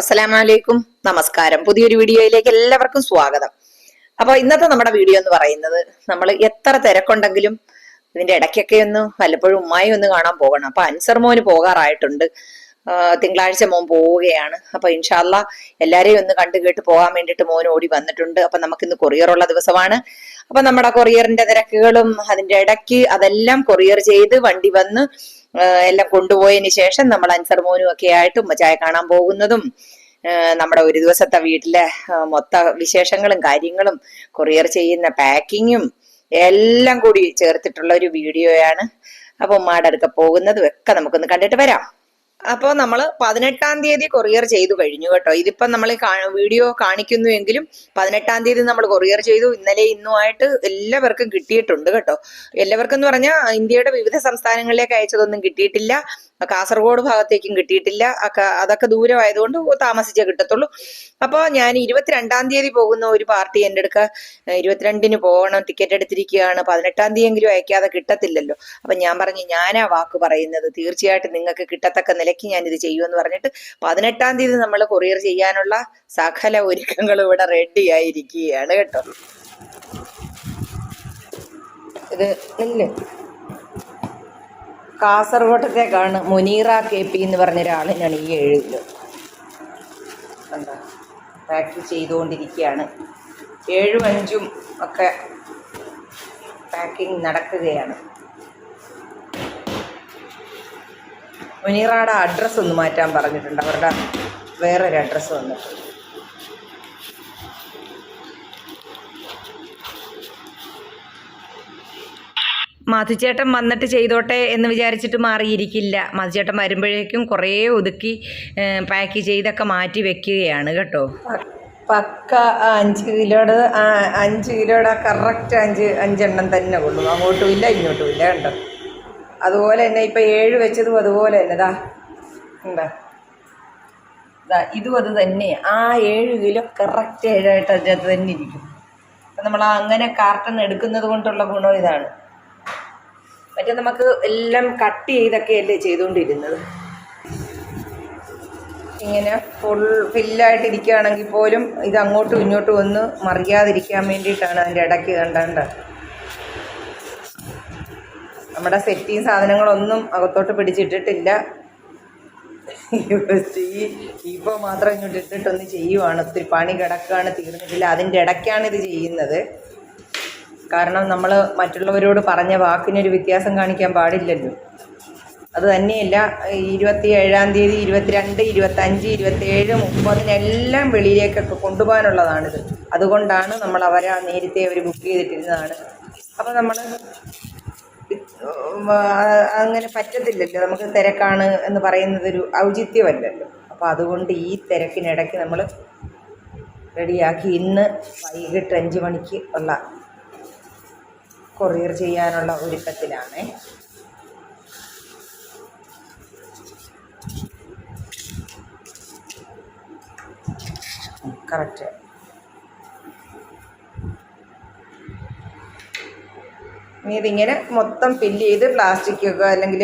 അസ്സലാമലൈക്കും. നമസ്കാരം. പുതിയൊരു വീഡിയോയിലേക്ക് എല്ലാവർക്കും സ്വാഗതം. അപ്പൊ ഇന്നത്തെ നമ്മുടെ വീഡിയോ എന്ന് പറയുന്നത് നമ്മൾ എത്ര തിരക്കുണ്ടെങ്കിലും ഇതിന്റെ ഇടയ്ക്കൊക്കെ ഒന്ന് വല്ലപ്പോഴും ഉമ്മായി ഒന്ന് കാണാൻ പോകണം. അപ്പൊ അൻസർ മോന് പോകാറായിട്ടുണ്ട്. തിങ്കളാഴ്ച മോൻ പോവുകയാണ്. അപ്പൊ ഇൻഷാല്ല എല്ലാരെയും ഒന്ന് കണ്ടു കേട്ട് പോകാൻ വേണ്ടിയിട്ട് മോൻ ഓടി വന്നിട്ടുണ്ട്. അപ്പൊ കൊറിയർ ഉള്ള ദിവസമാണ്. അപ്പൊ നമ്മുടെ കൊറിയറിന്റെ തിരക്കുകളും അതിന്റെ ഇടയ്ക്ക് അതെല്ലാം കൊറിയർ ചെയ്ത് വണ്ടി വന്ന് എല്ലാം കൊണ്ടുപോയതിന് ശേഷം നമ്മൾ അൻസർ മോനും ഒക്കെ ആയിട്ട് ഉമ്മച്ചായ കാണാൻ പോകുന്നതും നമ്മുടെ ഒരു ദിവസത്തെ വീട്ടിലെ മൊത്ത വിശേഷങ്ങളും കാര്യങ്ങളും കൊറിയർ ചെയ്യുന്ന പാക്കിങ്ങും എല്ലാം കൂടി ചേർത്തിട്ടുള്ള ഒരു വീഡിയോയാണ്. അപ്പൊ ഉമ്മാടെ അടുക്ക പോകുന്നതും ഒക്കെ നമുക്കൊന്ന് കണ്ടിട്ട് വരാം. അപ്പോൾ നമ്മൾ പതിനെട്ടാം തീയതി കൊറിയർ ചെയ്തു കഴിഞ്ഞു കേട്ടോ. ഇതിപ്പം നമ്മൾ വീഡിയോ കാണിക്കുന്നു എങ്കിലും പതിനെട്ടാം തീയതി നമ്മൾ കൊറിയർ ചെയ്തു. ഇന്നലെ ഇന്നുമായിട്ട് എല്ലാവർക്കും കിട്ടിയിട്ടുണ്ട് കേട്ടോ. എല്ലാവർക്കും എന്ന് പറഞ്ഞാൽ ഇന്ത്യയുടെ വിവിധ സംസ്ഥാനങ്ങളിലേക്ക് അയച്ചതൊന്നും കിട്ടിയിട്ടില്ല. കാസർഗോഡ് ഭാഗത്തേക്കും കിട്ടിയിട്ടില്ല. അതൊക്കെ ദൂരമായതുകൊണ്ട് താമസിച്ചേ കിട്ടത്തുള്ളൂ. അപ്പോൾ ഞാൻ ഇരുപത്തിരണ്ടാം തീയതി പോകുന്ന ഒരു പാർട്ടി എന്റെ അടുക്ക ഇരുപത്തിരണ്ടിന് പോകണം ടിക്കറ്റ് എടുത്തിരിക്കുകയാണ്. പതിനെട്ടാം തീയതി എങ്കിലും അയക്കാതെ കിട്ടത്തില്ലല്ലോ. അപ്പം ഞാൻ പറഞ്ഞു ഞാനാ വാക്ക് പറയുന്നത്. തീർച്ചയായിട്ടും നിങ്ങൾക്ക് കിട്ടത്തക്ക നിലയ്ക്ക് ഞാൻ ഇത് ചെയ്യുമെന്ന് പറഞ്ഞിട്ട് പതിനെട്ടാം തീയതി നമ്മൾ കൊറിയർ ചെയ്യാനുള്ള സകല ഒരുക്കങ്ങളും ഇവിടെ റെഡി ആയിരിക്കുകയാണ് കേട്ടോ. ഇത് ഇല്ലേ? കാസർഗോട്ടത്തേക്കാണ് മുനീറ കെ പി എന്ന് പറഞ്ഞ ഒരാളിനാണ് ഈ ഏഴ് കിലോ കണ്ടോ? പാക്ക് ചെയ്തുകൊണ്ടിരിക്കുകയാണ്. ഏഴും അഞ്ചും ഒക്കെ പാക്കിംഗ് നടക്കുകയാണ്. മുനീറയുടെ അഡ്രസ്സ് ഒന്ന് മാറ്റാൻ പറഞ്ഞിട്ടുണ്ട്. അവരുടെ വേറൊരു അഡ്രസ്സ് വന്നിട്ടുണ്ട്. മധുചേട്ടൻ വന്നിട്ട് ചെയ്തോട്ടെ എന്ന് വിചാരിച്ചിട്ട് മാറിയിരിക്കില്ല. മധുചേട്ടൻ വരുമ്പോഴേക്കും കുറേ ഒതുക്കി പാക്ക് ചെയ്തൊക്കെ മാറ്റി വെക്കുകയാണ് കേട്ടോ. പക്ക അഞ്ച് കിലോയുടെ അഞ്ച് കിലോയുടെ കറക്റ്റ് അഞ്ച് അഞ്ചെണ്ണം തന്നെ കൊള്ളു അങ്ങോട്ടും ഇല്ല ഇങ്ങോട്ടും ഇല്ല കണ്ടോ? അതുപോലെ തന്നെ ഇപ്പം ഏഴ് വെച്ചതും അതുപോലെ തന്നെ. ഇതാ എന്താ ഇതാ ഇതും അത് തന്നെ ആ ഏഴ് കിലോ കറക്റ്റ് ഏഴായിട്ട് അതിനകത്ത് തന്നെ ഇരിക്കും. അപ്പം നമ്മൾ അങ്ങനെ കാർട്ടൺ എടുക്കുന്നത് കൊണ്ടുള്ള ഗുണം ഇതാണ്. മറ്റേ നമുക്ക് എല്ലാം കട്ട് ചെയ്തൊക്കെയല്ലേ ചെയ്തുകൊണ്ടിരുന്നത്. ഇങ്ങനെ ഫുൾ ഫില്ലായിട്ട് ഇരിക്കുകയാണെങ്കിൽ പോലും ഇത് അങ്ങോട്ടും ഇങ്ങോട്ടും ഒന്ന് മറിയാതിരിക്കാൻ വേണ്ടിയിട്ടാണ് അതിന്റെ ഇടയ്ക്ക് കണ്ടണ്ട. നമ്മുടെ സെറ്റിയും സാധനങ്ങളൊന്നും അകത്തോട്ട് പിടിച്ചിട്ടിട്ടില്ല. ഈ ഇപ്പോൾ മാത്രം ഇങ്ങോട്ട് ഇട്ടിട്ടൊന്ന് ചെയ്യുവാണ്. ഒത്തിരി പണി കിടക്കുകയാണ് തീർന്നിട്ടില്ല. അതിന്റെ ഇടയ്ക്കാണ് ഇത് ചെയ്യുന്നത്. കാരണം നമ്മൾ മറ്റുള്ളവരോട് പറഞ്ഞ വാക്കിനൊരു വ്യത്യാസം കാണിക്കാൻ പാടില്ലല്ലോ. അത് തന്നെയല്ല ഇരുപത്തി ഏഴാം തീയതി ഇരുപത്തിരണ്ട് ഇരുപത്തഞ്ച് ഇരുപത്തേഴ് മുപ്പതിനെല്ലാം വെളിയിലേക്കൊക്കെ കൊണ്ടുപോകാനുള്ളതാണിത്. അതുകൊണ്ടാണ് നമ്മൾ അവരെ നേരത്തെ അവർ ബുക്ക് ചെയ്തിട്ടിരുന്നതാണ്. അപ്പോൾ നമ്മൾ അങ്ങനെ പറ്റത്തില്ലല്ലോ. നമുക്ക് തിരക്കാണ് എന്ന് പറയുന്നതൊരു ഔചിത്യമല്ലല്ലോ. അപ്പോൾ അതുകൊണ്ട് ഈ തിരക്കിനിടയ്ക്ക് നമ്മൾ റെഡിയാക്കി ഇന്ന് വൈകിട്ട് അഞ്ച് മണിക്ക് ഉള്ള കൊറിയർ ചെയ്യാനുള്ള ഒരുക്കത്തിലാണ്. കറക്റ്റ്. ഇനി ഇതിങ്ങനെ മൊത്തം ഫില്ല് ചെയ്ത് പ്ലാസ്റ്റിക്കൊക്കെ അല്ലെങ്കിൽ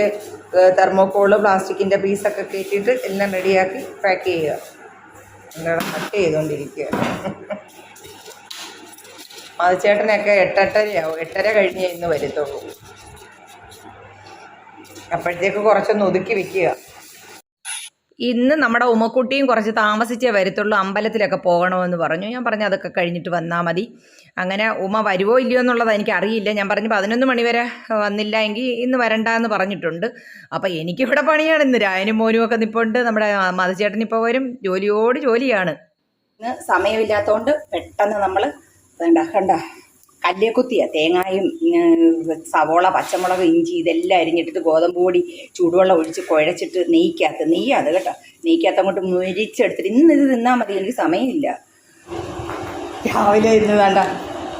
തെർമോക്കോൾ പ്ലാസ്റ്റിക്കിന്റെ പീസൊക്കെ കയറ്റിയിട്ട് എല്ലാം റെഡിയാക്കി പാക്ക് ചെയ്യുക. കട്ട് ചെയ്തുകൊണ്ടിരിക്കുക മതിച്ചേട്ടനൊക്കെ എട്ടെട്ടരയാവും. എട്ടര കഴിഞ്ഞ് ഇന്ന് വരുത്തുള്ളൂ. അപ്പോഴത്തേക്ക് കുറച്ചൊന്ന് ഒതുക്കി വെക്കുക. ഇന്ന് നമ്മുടെ ഉമ്മക്കുട്ടിയും കുറച്ച് താമസിച്ചേ വരത്തുള്ളൂ. അമ്പലത്തിലൊക്കെ പോകണമെന്ന് പറഞ്ഞു. ഞാൻ പറഞ്ഞു അതൊക്കെ കഴിഞ്ഞിട്ട് വന്നാൽ മതി. അങ്ങനെ ഉമ്മ വരുമോ ഇല്ലയോ എന്നുള്ളത് എനിക്ക് അറിയില്ല ഞാൻ പറഞ്ഞു പതിനൊന്ന് മണിവരെ വന്നില്ല എങ്കിൽ ഇന്ന് വരണ്ട എന്ന് പറഞ്ഞിട്ടുണ്ട്. അപ്പോൾ എനിക്കിവിടെ പണിയാണ്. ഇന്ന് രായനും മോനും ഒക്കെ നിപ്പുണ്ട്. നമ്മുടെ മധുചേട്ടൻ ഇപ്പോൾ വരും. ജോലിയോട് ജോലിയാണ്. ഇന്ന് സമയമില്ലാത്തതുകൊണ്ട് പെട്ടെന്ന് നമ്മൾ വേണ്ട കണ്ട? കല്ലേ കുത്തിയ തേങ്ങായും സവോള പച്ചമുളക് ഇഞ്ചി ഇതെല്ലാം അരിഞ്ഞിട്ട് ഗോതമ്പ് പൊടി ചൂടുവെള്ളം ഒഴിച്ച് കുഴച്ചിട്ട് നെയ്ക്കകത്ത് നെയ്യാത് കേട്ടോ. നെയ്ക്കകത്ത് അങ്ങോട്ട് മുരിച്ചെടുത്തിട്ട് ഇന്ന് ഇത് തിന്നാൽ മതി എനിക്ക് സമയമില്ല. രാവിലെ ഇന്ന് വേണ്ട.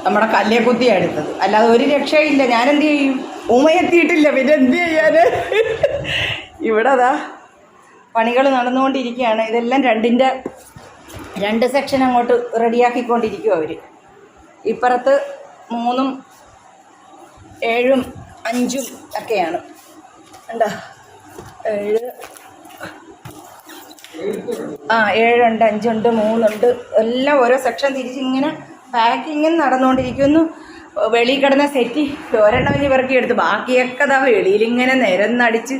നമ്മുടെ കല്ലേ കുത്തിയാണ് എടുത്തത്. അല്ലാതെ ഒരു രക്ഷയില്ല. ഞാൻ എന്ത് ചെയ്യും ഉമയെത്തിയിട്ടില്ല പിന്നെ എന്ത് ചെയ്യാൻ ഇവിടെ അതാ പണികൾ നടന്നുകൊണ്ടിരിക്കുകയാണ്. ഇതെല്ലാം രണ്ടിന്റെ രണ്ട് സെക്ഷൻ അങ്ങോട്ട് റെഡിയാക്കിക്കൊണ്ടിരിക്കും അവർ ഇപ്പുറത്ത് മൂന്നും ഏഴും അഞ്ചും ഒക്കെയാണ്. എന്താ ഏഴ്. ആ ഏഴുണ്ട് അഞ്ചുണ്ട് മൂന്നുണ്ട്. എല്ലാം ഓരോ സെക്ഷൻ തിരിച്ചിങ്ങനെ പാക്കിങ് നടന്നുകൊണ്ടിരിക്കുന്നു. വെളി കിടന്ന സെറ്റി ഒരെണ്ണം ഇനി എടുത്ത് ബാക്കിയൊക്കെ അതാ വെളിയിൽ ഇങ്ങനെ നിരന്നടിച്ച്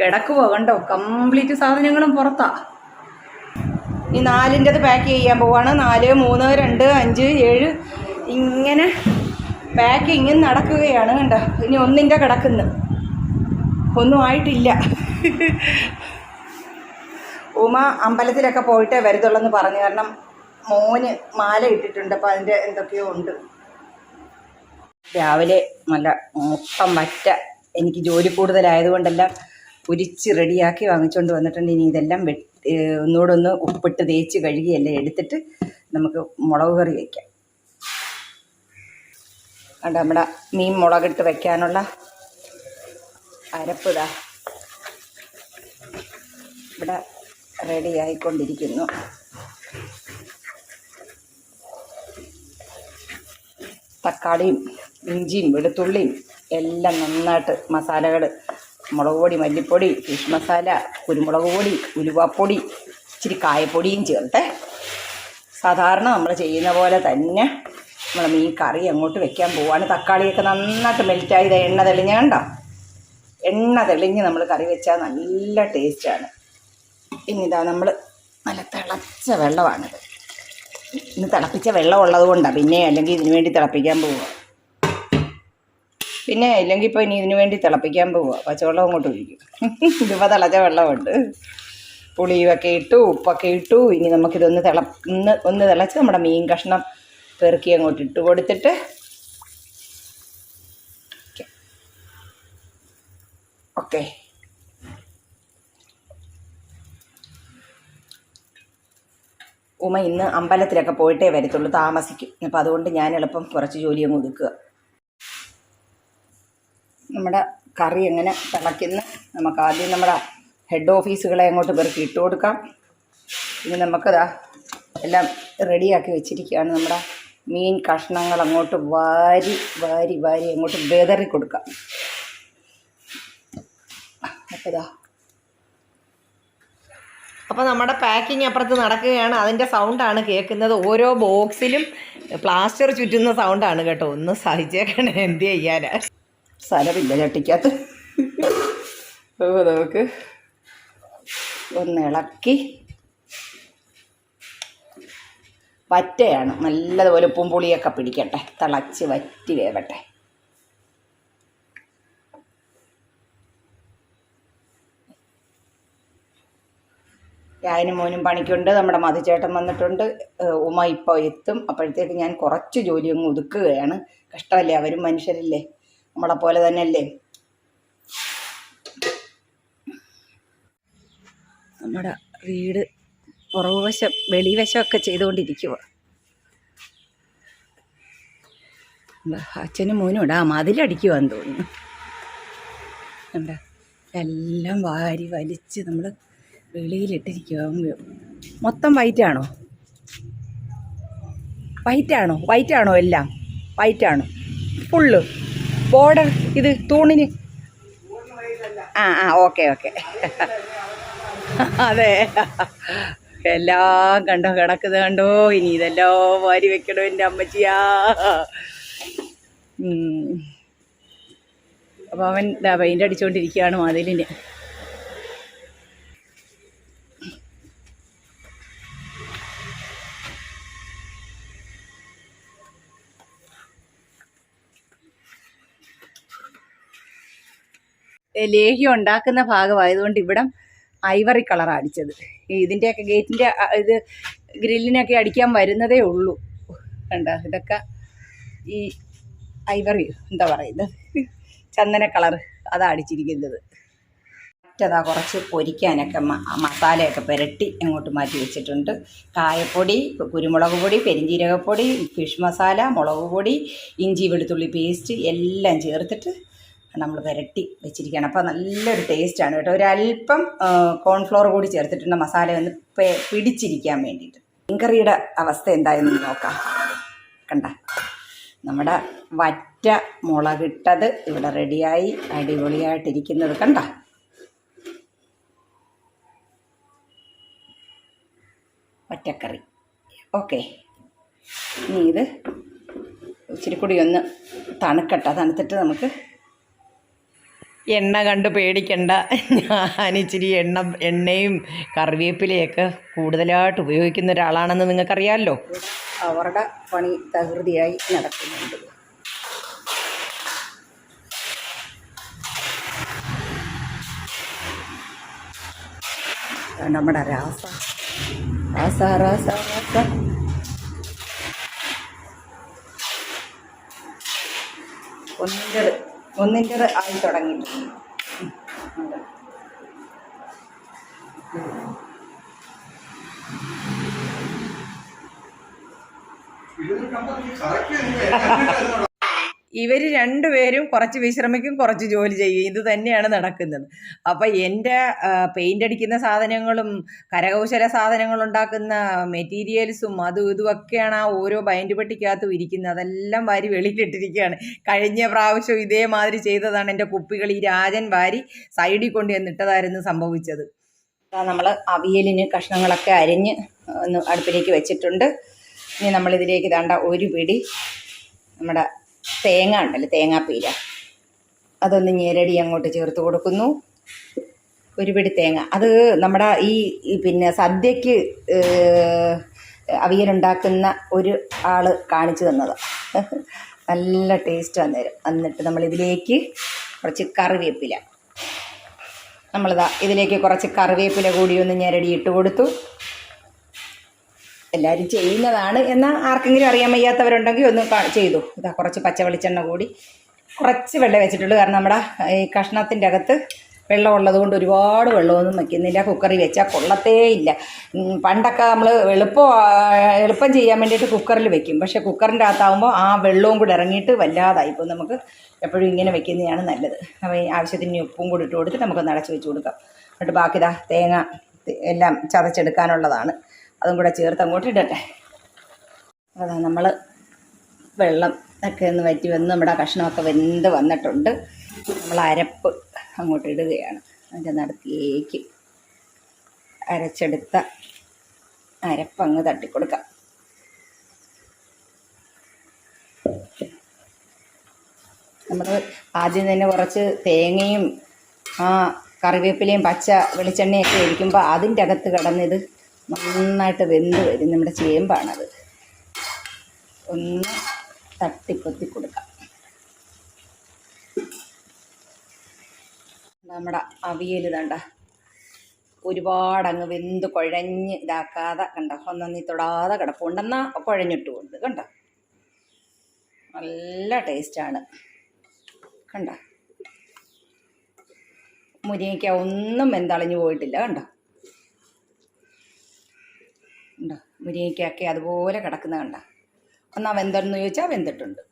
കിടക്കുവോ കണ്ടോ? കംപ്ലീറ്റ് സാധനങ്ങളും പുറത്താ. ഈ നാലിന്റെത് പാക്ക് ചെയ്യാൻ പോവാണ്. നാല് മൂന്ന് രണ്ട് അഞ്ച് ഏഴ് ഇങ്ങനെ പാക്കിങ് നടക്കുകയാണ് കണ്ടോ? ഇനി ഒന്നിന്റെ കിടക്കുന്ന. ഒന്നും ആയിട്ടില്ല. ഉമ അമ്പലത്തിലൊക്കെ പോയിട്ടേ വരുതുള്ളെന്ന് പറഞ്ഞു. കാരണം മോന് മാല ഇട്ടിട്ടുണ്ട്. അപ്പം അതിന്റെ എന്തൊക്കെയോ ഉണ്ട്. രാവിലെ നല്ല മൊത്തം വറ്റ. എനിക്ക് ജോലി കൂടുതലായതുകൊണ്ടെല്ലാം ഉരിച്ച് റെഡിയാക്കി വാങ്ങിച്ചുകൊണ്ട് വന്നിട്ടുണ്ട്. ഇനി ഇതെല്ലാം വെട്ടി ഒന്നുകൂടെ ഒന്ന് ഉപ്പിട്ട് തേച്ച് കഴുകിയെല്ലാം എടുത്തിട്ട് നമുക്ക് മുളക് കറി വയ്ക്കാം കണ്ട നമ്മുടെ മീൻ മുളകിട്ട് വെക്കാനുള്ള അരപ്പ് ഇതാ. ഇവിടെ റെഡി ആയിക്കൊണ്ടിരിക്കുന്നു. തക്കാളിയും ഇഞ്ചിയും വെളുത്തുള്ളിയും എല്ലാം നന്നായിട്ട് മസാലകൾ മുളക് പൊടി മല്ലിപ്പൊടി ഫിഷ് മസാല കുരുമുളക് പൊടി ഉലുവാപ്പൊടി ഇച്ചിരി കായപ്പൊടിയും ചേർത്ത് സാധാരണ നമ്മൾ ചെയ്യുന്ന പോലെ തന്നെ നമ്മൾ മീൻ കറി അങ്ങോട്ട് വെക്കാൻ പോവാണ്. തക്കാളിയൊക്കെ നന്നായിട്ട് മെൽറ്റായി എണ്ണ തെളിഞ്ഞ കണ്ടോ? എണ്ണ തെളിഞ്ഞ് നമ്മൾ കറി വെച്ചാൽ നല്ല ടേസ്റ്റാണ് ഇനി ഇതാ നമ്മൾ നല്ല തിളച്ച വെള്ളമാണിത്. ഇന്ന് തിളപ്പിച്ച വെള്ളം ഉള്ളത് കൊണ്ടാണ് പിന്നെ അല്ലെങ്കിൽ ഇതിനു വേണ്ടി തിളപ്പിക്കാൻ പോവുക പിന്നെ ഇല്ലെങ്കിൽ ഇപ്പോൾ ഇനി ഇതിനു വേണ്ടി തിളപ്പിക്കാൻ പോവുക പച്ചവെള്ളം അങ്ങോട്ട് ഒഴിക്കും. ഇതിപ്പോൾ തിളച്ച വെള്ളമുണ്ട്. പുളിയൊക്കെ ഇട്ടു ഉപ്പൊക്കെ ഇട്ടു. ഇനി നമുക്കിതൊന്ന് തിള ഒന്ന് ഒന്ന് തിളച്ച് നമ്മുടെ മീൻ കഷ്ണം പെറുക്കി അങ്ങോട്ട് ഇട്ട് കൊടുത്തിട്ട് ഓക്കെ. ഉമ ഇന്ന് അമ്പലത്തിലൊക്കെ പോയിട്ടേ വരത്തുള്ളൂ താമസിക്കും. അപ്പം അതുകൊണ്ട് ഞാൻ എളുപ്പം കുറച്ച് ജോലി അങ്ങ് ഒതുക്കുക. നമ്മുടെ കറി എങ്ങനെ തിളയ്ക്കുന്ന? നമുക്ക് ആദ്യം നമ്മുടെ ഹെഡ് ഓഫീസുകളെ അങ്ങോട്ട് പെറുക്കി ഇട്ട് കൊടുക്കാം. ഇനി നമുക്കതാ എല്ലാം റെഡിയാക്കി വെച്ചിരിക്കുകയാണ് നമ്മുടെ മീൻ കഷ്ണങ്ങൾ അങ്ങോട്ട് വാരി വാരി വാരി അങ്ങോട്ട് വെതറി കൊടുക്കാം. അപ്പോൾ ഇതാ. അപ്പോൾ നമ്മുടെ പാക്കിംഗ് അപ്പുറത്ത് നടക്കുകയാണ്. അതിന്റെ സൗണ്ടാണ് കേൾക്കുന്നത്. ഓരോ ബോക്സിലും പ്ലാസ്റ്റർ ചുറ്റുന്ന സൗണ്ടാണ് കേട്ടോ. ഒന്ന് സഹിച്ചേക്കണേ എന്ത് ചെയ്യാനാ? സ്ഥലമില്ല ചട്ടിക്കകത്ത്. അപ്പോൾ നമുക്ക് ഒന്ന് ഇളക്കി. വറ്റയാണ്. നല്ലതുപോലെ ഉപ്പും പുളിയൊക്കെ പിടിക്കട്ടെ. തിളച്ച് വറ്റി വേവട്ടെ. ഞാനും മോനും പണിക്കുണ്ട്. നമ്മുടെ മധുചേട്ടൻ വന്നിട്ടുണ്ട്. ഉമ ഇപ്പോൾ എത്തും. അപ്പോഴത്തേക്ക് ഞാൻ കുറച്ച് ജോലി അങ്ങ് ഒതുക്കുകയാണ്. കഷ്ടമല്ലേ? അവരും മനുഷ്യരല്ലേ? നമ്മളെ പോലെ തന്നെയല്ലേ? നമ്മുടെ വീട് പുറകുവശം വെളിവശമൊക്കെ ചെയ്തുകൊണ്ടിരിക്കുക അച്ഛനും മോനും ഇടാ മതിലടിക്കുവാന്ന് തോന്നുന്നു. എന്താ എല്ലാം വാരി വലിച്ച് നമ്മൾ വെളിയിലിട്ടിരിക്കുക മൊത്തം വൈറ്റാണോ? വൈറ്റാണോ? വൈറ്റാണോ എല്ലാം? വൈറ്റാണോ. ഫുള്ള്. ബോർഡർ ഇത് തൂണിന്. ആ ആ ഓക്കെ ഓക്കെ. അതെ. എല്ലാം കണ്ടോ? കിടക്കുന്നത് കണ്ടോ? ഇനി ഇതെല്ലാം വാരി വെക്കണോ എന്റെ അമ്മച്ചിയാ. അപ്പോൾ അവൻ ഇതാ പെയിന്റ് അടിച്ചുകൊണ്ടിരിക്കുകയാണ് മതിലിന്. ലേഹ്യം ഉണ്ടാക്കുന്ന ഭാഗമായതുകൊണ്ട് ഇവിടം ഐവറി കളറാണ് അടിച്ചത്. ഇതിന്റെയൊക്കെ ഗേറ്റിന്റെ ഇത് ഗ്രില്ലിനൊക്കെ അടിക്കാൻ വരുന്നതേ ഉള്ളൂ. കണ്ട? ഇതൊക്കെ ഈ ഐവറി എന്താ പറയുന്നത്? ചന്ദന കളർ അതാ അടിച്ചിരിക്കുന്നത്. മറ്റതാ കുറച്ച് പൊരിക്കാനൊക്കെ മസാലയൊക്കെ പുരട്ടി അങ്ങോട്ട് മാറ്റി വെച്ചിട്ടുണ്ട്. കായപ്പൊടി കുരുമുളക് പൊടി പെരിഞ്ജീരകപ്പൊടി ഫിഷ് മസാല മുളക് പൊടി ഇഞ്ചി വെളുത്തുള്ളി പേസ്റ്റ് എല്ലാം ചേർത്തിട്ട് നമ്മൾ വരട്ടി വെച്ചിരിക്കുകയാണ്. അപ്പോൾ നല്ലൊരു ടേസ്റ്റാണ് കേട്ടോ. ഒരല്പം കോൺഫ്ലോർ കൂടി ചേർത്തിട്ടുണ്ട് മസാല ഒന്ന് പിടിച്ചിരിക്കാൻ വേണ്ടിയിട്ട്. മീൻകറിയുടെ അവസ്ഥ എന്തായെന്ന് നോക്കാം. കണ്ട നമ്മുടെ വറ്റ മുളകിട്ടത് ഇവിടെ റെഡിയായി അടിപൊളിയായിട്ടിരിക്കുന്നത് കണ്ട. വറ്റക്കറി. ഓക്കെ. ഇനി ഇത് ഇച്ചിരി കൂടി ഒന്ന് തണുക്കട്ടെ. തണുത്തിട്ട് നമുക്ക് എണ്ണ കണ്ട് പേടിക്കണ്ട. ഞാൻ ഇച്ചിരി എണ്ണ എണ്ണയും കറിവേപ്പിലയൊക്കെ കൂടുതലായിട്ട് ഉപയോഗിക്കുന്ന ഒരാളാണെന്ന് നിങ്ങൾക്കറിയാമല്ലോ അവരുടെ പണി തകൃതിയായി നടക്കുന്നുണ്ട്. നമ്മുടെ രാസ. രാസ രാസ രാസ. ഒന്നിന്റെത് ഒന്നിന്റെത് ആയി തുടങ്ങിയിട്ടുണ്ട് കറക്റ്റ് അതെ. ഇവർ രണ്ടുപേരും കുറച്ച് വിശ്രമിക്കും കുറച്ച് ജോലി ചെയ്യും. ഇത് തന്നെയാണ് നടക്കുന്നത്. അപ്പം എന്റെ പെയിന്റ് അടിക്കുന്ന സാധനങ്ങളും കരകൗശല സാധനങ്ങൾ ഉണ്ടാക്കുന്ന മെറ്റീരിയൽസും അതും ഇതുമൊക്കെയാണ് ആ ഓരോ ബൈൻഡ് പെട്ടിക്കകത്തും ഇരിക്കുന്നത്. അതെല്ലാം വാരി വെളിയിലിട്ടിരിക്കുകയാണ്. കഴിഞ്ഞ പ്രാവശ്യം ഇതേമാതിരി ചെയ്തതാണ് എന്റെ കുപ്പികൾ. ഈ രാജൻ വാരി സൈഡിൽ കൊണ്ട് ചെന്നിട്ടതായിരുന്നു സംഭവിച്ചത്. നമ്മൾ അവിയലിന് കഷ്ണങ്ങളൊക്കെ അരിഞ്ഞ് ഒന്ന് അടുപ്പിലേക്ക് വെച്ചിട്ടുണ്ട്. ഇനി നമ്മളിതിലേക്ക് ദാണ്ട ഒരു പിടി നമ്മുടെ തേങ്ങ ഉണ്ടല്ലോ തേങ്ങാപ്പീര. അതൊന്ന് ഞെരടി അങ്ങോട്ട് ചേർത്ത് കൊടുക്കുന്നു. ഒരു പിടി തേങ്ങ. അത് നമ്മുടെ ഈ പിന്നെ സദ്യക്ക് അവിയലുണ്ടാക്കുന്ന ഒരു ആൾ കാണിച്ചു തന്നത്. നല്ല ടേസ്റ്റ് വന്നേരും. എന്നിട്ട് നമ്മളിതിലേക്ക് കുറച്ച് കറിവേപ്പില. നമ്മളിതാ ഇതിലേക്ക് കുറച്ച് കറിവേപ്പില കൂടി ഒന്ന് ഞെരടി ഇട്ട് കൊടുത്തു. എല്ലാവരും ചെയ്യുന്നതാണ് എന്നാൽ ആർക്കെങ്കിലും അറിയാൻ വയ്യാത്തവരുണ്ടെങ്കിൽ ഒന്ന് ചെയ്തു. ഇതാ കുറച്ച് പച്ച വെളിച്ചെണ്ണ കൂടി കുറച്ച് വെള്ളം വെച്ചിട്ടുള്ളൂ. കാരണം നമ്മുടെ ഈ കഷ്ണത്തിന്റെ അകത്ത് വെള്ളം ഉള്ളതുകൊണ്ട് ഒരുപാട് വെള്ളമൊന്നും വയ്ക്കുന്നില്ല കുക്കറിൽ വെച്ചാൽ കൊള്ളത്തേ ഇല്ല. പണ്ടൊക്കെ നമ്മൾ എളുപ്പം എളുപ്പം ചെയ്യാൻ വേണ്ടിയിട്ട് കുക്കറിൽ വെക്കും. പക്ഷേ കുക്കറിന്റെ അകത്താകുമ്പോൾ ആ വെള്ളവും കൂടി ഇറങ്ങിയിട്ട് വല്ലാതായി. ഇപ്പോൾ നമുക്ക് എപ്പോഴും ഇങ്ങനെ വെക്കുന്നതാണ് നല്ലത്. അപ്പോൾ ഈ ആവശ്യത്തിന് ഉപ്പും കൂടി ഇട്ട് കൊടുത്ത് നമുക്ക് നടച്ച് വെച്ച് കൊടുക്കാം. എന്നിട്ട് ബാക്കിതാ തേങ്ങ എല്ലാം ചതച്ചെടുക്കാനുള്ളതാണ്. അതും കൂടെ ചേർത്ത് അങ്ങോട്ട് ഇടട്ടെ. അതാ നമ്മൾ വെള്ളം ഒക്കെ ഒന്ന് വറ്റി വന്ന് നമ്മുടെ കഷ്ണമൊക്കെ വെന്ത് വന്നിട്ടുണ്ട്. നമ്മൾ അരപ്പ് അങ്ങോട്ട് ഇടുകയാണ്. അതിന്റെ നടത്തിലേക്ക് അരച്ചെടുത്ത അരപ്പ് അങ്ങ് തട്ടിക്കൊടുക്കാം. നമ്മൾ ആദ്യം തന്നെ കുറച്ച് തേങ്ങയും ആ കറിവേപ്പിലയും പച്ച വെളിച്ചെണ്ണയൊക്കെ ഇരിക്കുമ്പോൾ അതിന്റെ അകത്ത് കിടന്നിത് നന്നായിട്ട് വെന്ത് വരും. നമ്മുടെ ചേമ്പാണത്. ഒന്ന് തട്ടിപ്പൊത്തി കൊടുക്കാം. നമ്മുടെ അവിയൽ ഇതണ്ട ഒരുപാട് അങ്ങ് വെന്ത് കുഴഞ്ഞ് ഇതാക്കാതെ കണ്ട? ഒന്നൊന്നി തൊടാതെ കിടപ്പുണ്ടെന്നാ കുഴഞ്ഞിട്ടുമുണ്ട്. കണ്ട? നല്ല ടേസ്റ്റാണ്. കണ്ട? മുരിങ്ങയ്ക്ക ഒന്നും വെന്തളിഞ്ഞു പോയിട്ടില്ല. കണ്ടോ ഉണ്ടോ മുരിങ്ങയ്ക്കൊക്കെ അതുപോലെ കിടക്കുന്ന കണ്ട. ഒന്നാ വെന്തെന്ന് ചോദിച്ചാൽ വെന്തിട്ടുണ്ട്.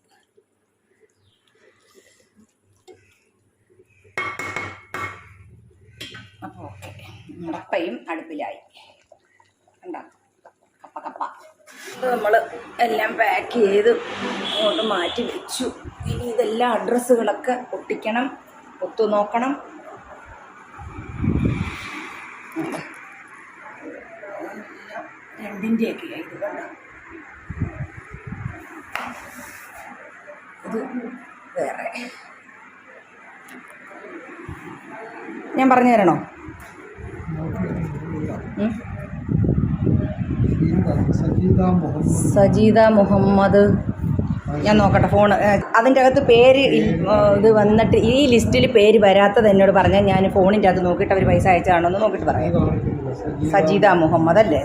അപ്പോൾ ഓക്കെ. മുടപ്പയും അടുപ്പിലായി. കണ്ട? കപ്പ കപ്പ. നമ്മൾ എല്ലാം പാക്ക് ചെയ്ത് അങ്ങോട്ട് മാറ്റി വെച്ചു. ഇനി ഇതെല്ലാം അഡ്രസ്സുകളൊക്കെ ഒട്ടിക്കണം ഒത്തു നോക്കണം. രണ്ടിന്റെയൊക്കെ ഇത് കണ്ടോ? ഇത് വേറെ. ഞാൻ പറഞ്ഞു തരണോ? സജീത മുഹമ്മദ്. ഞാൻ നോക്കട്ടെ ഫോൺ അതിന്റെ അകത്ത് പേര് ഇത് വന്നിട്ട് ഈ ലിസ്റ്റിൽ പേര് വരാത്തത് എന്നോട് പറഞ്ഞാൽ ഞാൻ ഫോണിന്റെ അകത്ത് നോക്കിയിട്ട് അവർ പൈസ അയച്ചതാണോ എന്ന് നോക്കിയിട്ട് പറയാം. സജീത മുഹമ്മദ് അല്ലേ.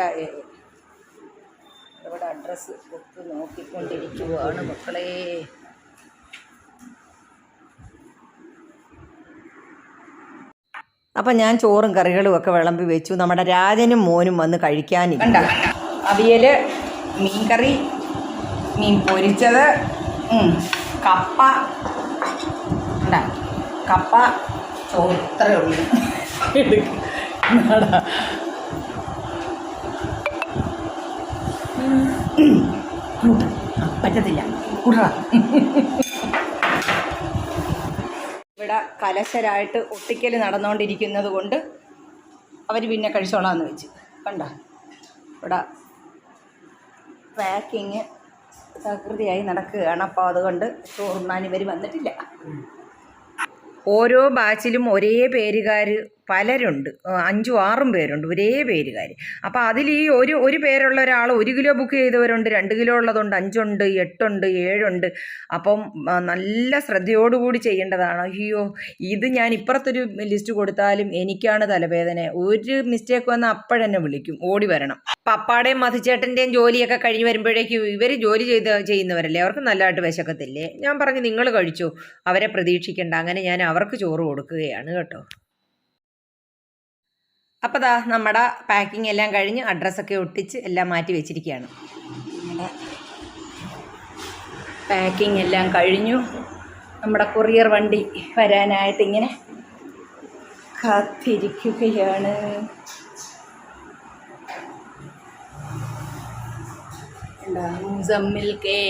എ. ഇവിടെ അഡ്രസ്സ് ഒത്ത് നോക്കിക്കൊണ്ടിരിക്കുവാണ് മക്കളെ. അപ്പം ഞാൻ ചോറും കറികളും ഒക്കെ വിളമ്പി വെച്ചു. നമ്മുടെ രാജനും മോനും വന്ന് കഴിക്കാനില്ല. അവിയൽ മീൻകറി മീൻ പൊരിച്ചത് കപ്പ. കപ്പ. ചോറ് ഇത്രയേ. ഉം, കൂട്ട്. ആ, പറ്റത്തില്ല. കൂട്ടറ. ഇവിടെ കലശരായിട്ട് ഒട്ടിക്കൽ നടന്നുകൊണ്ടിരിക്കുന്നത് കൊണ്ട് അവർ പിന്നെ കഴിച്ചോളാന്ന് വെച്ച്. കണ്ട? ഇവിടെ പാക്കിങ് തകൃതിയായി നടക്കുകയാണ്. അപ്പോൾ അതുകൊണ്ട് ചോറുണ്ണാൻ ഇവർ വന്നിട്ടില്ല. ഓരോ ബാച്ചിലും ഒരേ പേരുകാർ പലരുണ്ട്. അഞ്ചും ആറും പേരുണ്ട്. ഒരേ പേരുകാർ അപ്പോൾ അതിൽ ഈ ഒരു ഒരു പേരുള്ള ഒരാൾ ഒരു കിലോ ബുക്ക് ചെയ്തവരുണ്ട് രണ്ട് കിലോ ഉള്ളതുണ്ട് അഞ്ചുണ്ട് എട്ടുണ്ട് ഏഴുണ്ട്. അപ്പം നല്ല ശ്രദ്ധയോടുകൂടി ചെയ്യേണ്ടതാണ്. അയ്യോ ഇത് ഞാൻ ഇപ്പുറത്തൊരു ലിസ്റ്റ് കൊടുത്താലും എനിക്കാണ് തലവേദന. ഒരു മിസ്റ്റേക്ക് വന്നാൽ അപ്പോഴെന്നെ വിളിക്കും. ഓടി വരണം. പപ്പാടേയും മധുചേട്ടന്റെയും ജോലിയൊക്കെ കഴിഞ്ഞ് വരുമ്പോഴേക്കും ഇവർ ജോലി ചെയ്ത് ചെയ്യുന്നവരല്ലേ? അവർക്ക് നല്ലതായിട്ട് വിശക്കത്തില്ലേ? ഞാൻ പറഞ്ഞു നിങ്ങൾ കഴിച്ചു. അവരെ പ്രതീക്ഷിക്കേണ്ട. അങ്ങനെ ഞാൻ അവർക്ക് ചോറ് കൊടുക്കുകയാണ് കേട്ടോ. അപ്പോൾ ദാ നമ്മുടെ പാക്കിംഗ് എല്ലാം കഴിഞ്ഞ് അഡ്രസ്സൊക്കെ ഒട്ടിച്ച് എല്ലാം മാറ്റി വെച്ചിരിക്കുകയാണ് പാക്കിംഗ് എല്ലാം കഴിഞ്ഞു. നമ്മുടെ കൊറിയർ വണ്ടി വരാനായിട്ട് ഇങ്ങനെ കാത്തിരിക്കുകയാണ്. Muzammil K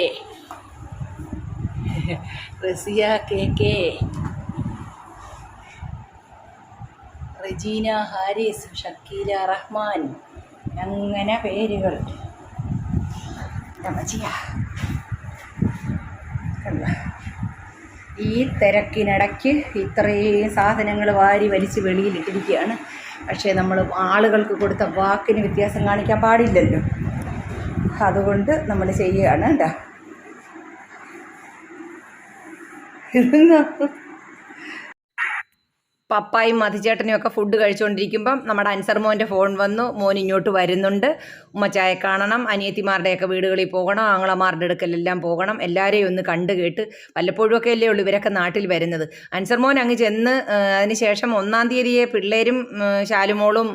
Raziya K K Rejina Haris Shakeela Rahman അങ്ങനെ പേരുകൾ? ഈ തിരക്കിനിടയ്ക്ക് ഇത്രയും സാധനങ്ങൾ വാരി വലിച്ച് വെളിയിലിട്ടിരിക്കുകയാണ്. പക്ഷേ നമ്മൾ ആളുകൾക്ക് കൊടുത്ത വാക്കിന് വ്യത്യാസം കാണിക്കാൻ പാടില്ലല്ലോ. അതുകൊണ്ട് നമ്മൾ ചെയ്യുകയാണ് കേട്ടോ പപ്പായും മധുചേട്ടനും ഒക്കെ ഫുഡ് കഴിച്ചുകൊണ്ടിരിക്കുമ്പം നമ്മുടെ അൻസർ മോന്റെ ഫോൺ വന്നു. മോൻ ഇങ്ങോട്ട് വരുന്നുണ്ട്. ഉമ്മച്ചായെ കാണണം. അനിയത്തിമാരുടെയൊക്കെ വീടുകളിൽ പോകണം. ആങ്ങളമാരുടെ അടുക്കലെല്ലാം പോകണം. എല്ലാവരെയും ഒന്ന് കണ്ടു കേട്ട് വല്ലപ്പോഴും ഒക്കെ അല്ലേ ഉള്ളൂ ഇവരൊക്കെ നാട്ടിൽ വരുന്നത്. അൻസർ മോൻ അങ്ങ് ചെന്ന് അതിനുശേഷം ഒന്നാം തീയതിയെ പിള്ളേരും ശാലുമോളും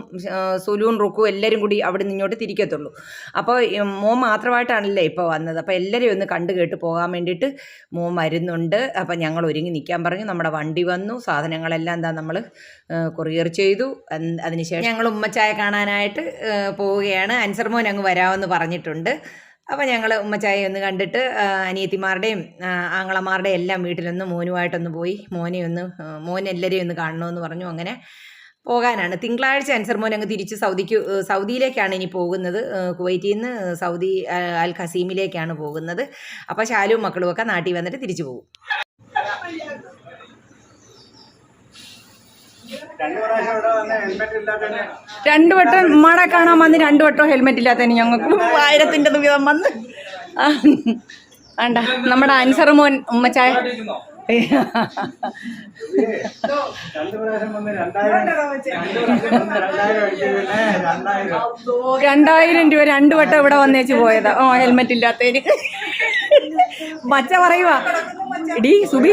സുലുവും റുക്കും എല്ലാവരും കൂടി അവിടെ നിന്ന് ഇങ്ങോട്ട് തിരിക്കത്തുള്ളൂ. അപ്പോൾ മോൻ മാത്രമായിട്ടാണല്ലേ ഇപ്പോൾ വന്നത്. അപ്പോൾ എല്ലാവരെയും ഒന്ന് കണ്ടു കേട്ട് പോകാൻ വേണ്ടിയിട്ട് മോൻ വരുന്നുണ്ട്. അപ്പോൾ ഞങ്ങൾ ഒരുങ്ങി നിൽക്കാൻ പറഞ്ഞു. നമ്മുടെ വണ്ടി വന്നു. സാധനങ്ങളെല്ലാം എന്താ നമ്മൾ കൊറിയർ ചെയ്തു. അതിനുശേഷം ഞങ്ങൾ ഉമ്മച്ചായ കാണാനായിട്ട് പോവുകയാണ്. അൻസർ മോൻ അങ്ങ് വരാമെന്ന് പറഞ്ഞിട്ടുണ്ട്. അപ്പോൾ ഞങ്ങൾ ഉമ്മച്ചായ ഒന്ന് കണ്ടിട്ട് അനിയത്തിമാരുടെയും ആങ്ങളമാരുടെയും എല്ലാം വീട്ടിലൊന്ന് മോനുമായിട്ടൊന്ന് പോയി. മോനെ ഒന്ന് മോൻ എല്ലാവരെയും ഒന്ന് കാണണമെന്ന് പറഞ്ഞു അങ്ങനെ പോകാനാണ്. തിങ്കളാഴ്ച അൻസർ മോൻ അങ്ങ് തിരിച്ച് സൗദിക്ക് സൗദിയിലേക്കാണ് ഇനി പോകുന്നത്. കുവൈറ്റിൽ നിന്ന് സൗദി അൽ ഖസീമിലേക്കാണ് പോകുന്നത്. അപ്പോൾ ശാലുവും മക്കളുമൊക്കെ നാട്ടിൽ വന്നിട്ട് തിരിച്ചു പോകും. രണ്ടു വട്ടം ഉമ്മാടെ കാണാൻ വന്ന് രണ്ടു വട്ടം ഹെൽമെറ്റ് ഇല്ലാത്തതിന് ഞങ്ങൾക്ക് ആയിരത്തിന്റെ വീതം വന്ന്. വേണ്ട. നമ്മുടെ അൻസർ മോൻ ഉമ്മച്ചായ രണ്ടായിരം രൂപ രണ്ടു വട്ടം ഇവിടെ വന്നേച്ച് പോയതാ. ഓ ഹെൽമെറ്റ് ഇല്ലാത്തതിന് മച്ച പറയുക ഡി സുബി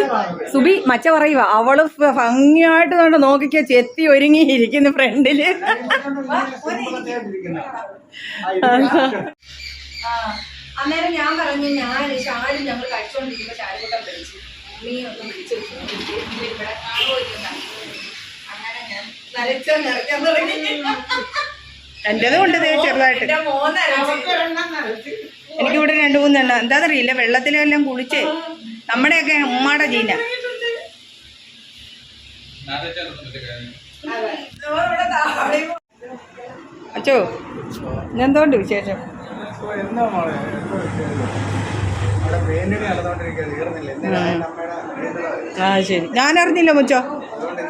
സുബി മച്ച പറയുക അവൾ ഭംഗിയായിട്ട് കൊണ്ട് നോക്കിക്കോ ചെത്തി ഒരുങ്ങി ഇരിക്കുന്നു ഫ്രണ്ടിൽ. അന്നേരം ഞാൻ പറഞ്ഞു ഞാൻ ഷാരി ഞങ്ങൾ കഴിച്ചോണ്ടിരിക്കുമ്പോ ഷാലുകൂട്ടം വിളിച്ചു. ഉമ്മയെ ഒന്ന് വിളിച്ചു ഇവിടെ കാണുമോ അങ്ങനെ ഞാൻ നരച്ചോ നിറയ്ക്കാൻ തുടങ്ങി എന്റെതും ഉണ്ട് ദേ ചെറുതായിട്ട് എനിക്കിവിടെ രണ്ട് മൂന്നെണ്ണം. എന്താണെന്നറിയില്ല വെള്ളത്തിലെല്ലാം കുളിച്ച് നമ്മുടെയൊക്കെ ഉമ്മാടെ ജീന. അച്ചോ ഇന്നെന്തോണ്ട് വിശേഷം? ആ ശരി. ഞാൻ അറിഞ്ഞില്ല മുച്ചോ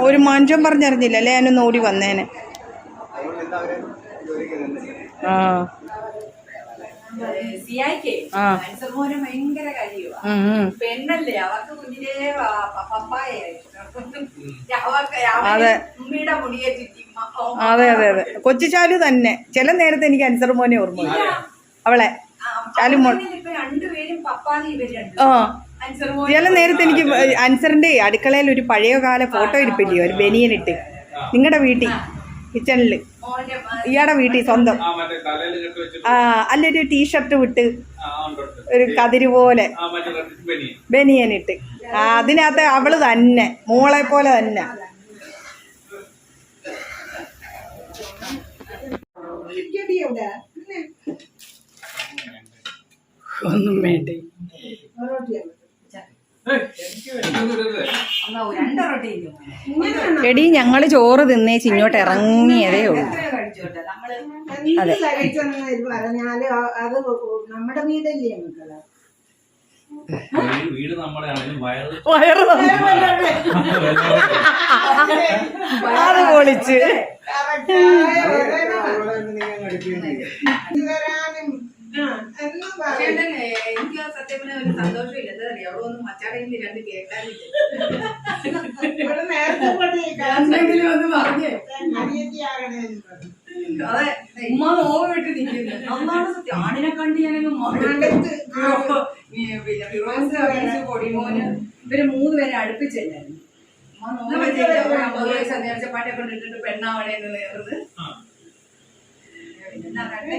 ഒരു മഞ്ചം പറഞ്ഞറിഞ്ഞില്ല. അല്ലേ? ഞാനൊന്ന് ഓടി വന്നേനെ. ആ. സിയായിക്കേ ഭയങ്കര. പെണ്ണല്ലേ? അവർക്ക് കുഞ്ഞിലേ അതെ. അതെ അതെ അതെ. കൊച്ചു തന്നെ. ചില നേരത്തെ എനിക്ക് അൻസർ മോനെ ഓർമ്മ. അവളെ. ചാലു നേരത്തെ എനിക്ക് അൻസറിന്റെ അടുക്കളയിൽ ഒരു പഴയ കാല ഫോട്ടോ ഇരിപ്പില്ലേ ഒരു ബനിയനിട്ട്. നിങ്ങളുടെ വീട്ടിൽ കിച്ചണിൽ. ഇയാടെ വീട്ടിൽ സ്വന്തം. ആ അല്ലൊരു ടീഷർട്ട് വിട്ട്. ഒരു കതിര് പോലെ. ബനിയനിട്ട്. ആ അതിനകത്ത് അവൾ തന്നെ. മോളെ പോലെ തന്നെ. ഒന്നും വേണ്ടേ. എടി ഞങ്ങൾ ചോറ് തിന്നേച്ച് ഇങ്ങോട്ട് ഇറങ്ങിയതേ ഉള്ളൂ. അതെ. പറഞ്ഞാൽ അത് നമ്മുടെ വീടല്ലേ മക്കളെ വീട് നമ്മുടെ വയറ് അത് പൊളിച്ച് എന്നും പറയും. എനിക്ക് സത്യം പറഞ്ഞാൽ ഒരു സന്തോഷമില്ല. എന്താ അറിയാം അവിടെ ഒന്നും മച്ചാടെങ്കിൽ രണ്ട് എന്തെങ്കിലും ഒന്ന് പറഞ്ഞേ. പറഞ്ഞു. അതെ ഉമ്മ നോവ് വിട്ട് നിൽക്കുന്നു. അന്നാണ് സത്യം. ആണിനെ കണ്ട് ഞാനങ്ങ്. പിന്നെ ഫിറോസ് പൊടിമോന് ഇവർ മൂന്ന് പേരെ അടുപ്പിച്ചല്ലായിരുന്നു. ഉമ്മ നോവ് വെച്ചിട്ട് ഒരു അമ്പത് വയസ്സ് നേർച്ചപ്പാട്ടെ കൊണ്ടിട്ടിട്ട് പെണ്ണാവണേന്ന് നേർന്ന് പിന്നെ കണ്ടിട്ട് അതെ കണ്ടിട്ട് ഇതിനെ കണ്ടിട്ട് കണ്ടിട്ടേ അത് അങ്ങനെ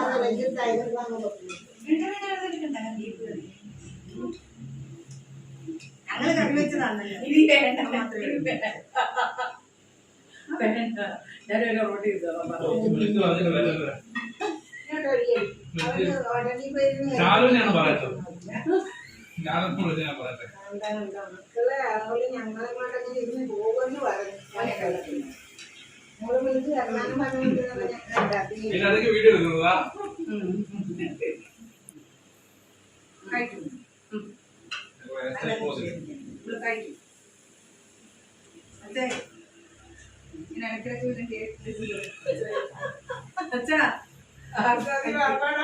അത് വൈകിട്ടായിരുന്നു പറഞ്ഞു. ഞങ്ങൾ കറി വെച്ചതാണല്ലോ ഇത് വേണ്ട മാത്രമേ വേണ്ട ഞാനൊരു ഉടനെ പോയിരുന്ന് ശാലുവിനെയാണ് പറയുന്നത് വിളിച്ച് ഞാൻ പറയട്ടെ. മക്കളെ അവൾ ഞങ്ങളെ കൊണ്ടൊക്കെ ഇരുന്ന് പോകുമെന്ന് പറഞ്ഞു നമ്മൾ വിളിച്ച് വർമാനം പറഞ്ഞിട്ട് ഞാൻ പിന്നെ അതൊക്കെ വീഡിയോ എടുക്കുന്നതാ. അച്ഛാ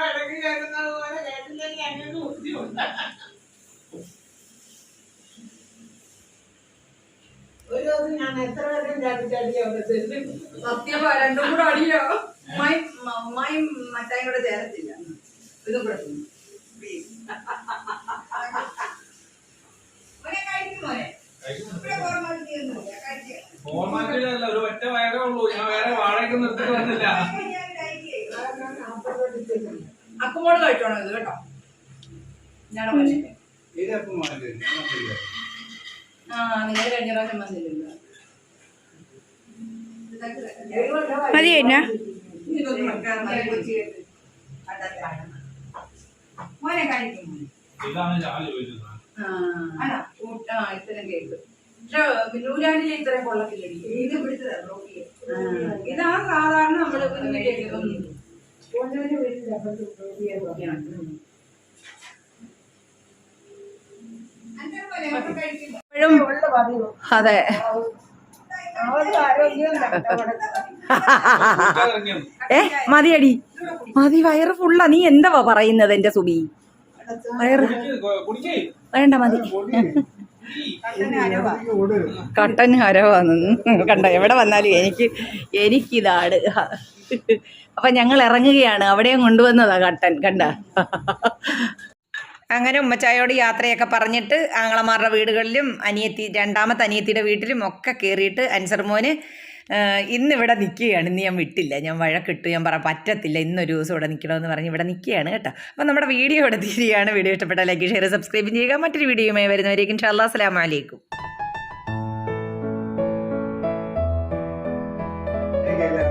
ഇടയ്ക്ക് കേൾക്കുന്നത് പോലെ കേട്ടില്ലെങ്കിൽ ഞങ്ങൾക്ക് ബുദ്ധിമുട്ടാ ഒരു ദിവസം ഞാൻ എത്ര പേരും ചാടി ചാടി അവിടെ ചെല്ലും സത്യം രണ്ടും കൂടെ അടിയോ? ഉമ്മായും ഉമ്മായും മറ്റായും കൂടെ ചേരത്തില്ല. ഇതും കൂടെ. ഫോർമാറ്റിലല്ല ഒരു ഒറ്റ വയറേ ഉള്ളൂ. ഞാൻ വേറെ വാഴയ്ക്ക് നിർത്തിട്ട് വന്നില്ല. അക്കുമോൾ കഴിച്ചോണം ഇത് കേട്ടോ. ഞാൻ പറഞ്ഞില്ലേ ഇതപ്പം മാറ്റി ഞാൻ ശരിയാ. ആ നിങ്ങൾ കഴിഞ്ഞ പ്രാവശ്യം വന്നില്ലല്ലോ. മതി കാണണം. മോനെ ഊട്ട ആ ഇത്തരം കേക്ക്. നൂലാനിലെ ഇത്രയും കൊള്ളത്തില്ലടി ഇത് പിടിച്ചതാ ഇതാ സാധാരണ നമ്മൾ കുഞ്ഞു പതിവ്. അതെ. ഏ മതിയടി. മതി വയറ് ഫുള്ളാ. നീ എന്താ പറയുന്നത് എന്റെ സുബി? വയറ് വേണ്ട മതി. കട്ടൻ ഹരവാന്ന് കണ്ട എവിടെ വന്നാലും എനിക്ക് എനിക്കിതാണ്. അപ്പൊ ഞങ്ങൾ ഇറങ്ങുകയാണ്. അവിടെയും കൊണ്ടുവന്നതാ കട്ടൻ കണ്ട? അങ്ങനെ ഉമ്മച്ചായോട് യാത്രയൊക്കെ പറഞ്ഞിട്ട് ആങ്ങളമാരുടെ വീടുകളിലും അനിയത്തി രണ്ടാമത്തെ അനിയത്തിയുടെ വീട്ടിലും ഒക്കെ കയറിയിട്ട് അൻസർ മോന് ഇന്നിവിടെ നിൽക്കുകയാണ് ഇന്ന് ഞാൻ വിട്ടില്ല. ഞാൻ വഴക്കിട്ടു. ഞാൻ പറ പറ്റത്തില്ല. ഇന്നൊരു ദിവസം ഇവിടെ നിൽക്കണമെന്ന് പറഞ്ഞ് ഇവിടെ നിൽക്കുകയാണ് കേട്ടോ. അപ്പം നമ്മുടെ വീഡിയോ ഇവിടെ തീരുകയാണ് വീഡിയോ ഇഷ്ടപ്പെട്ട ലൈക്ക് ഷെയർ സബ്സ്ക്രൈബ് ചെയ്യുക. മറ്റൊരു വീഡിയോയുമായി വരുന്നവരേക്കും. ഷാ അസ്സലാമു അലൈക്കും.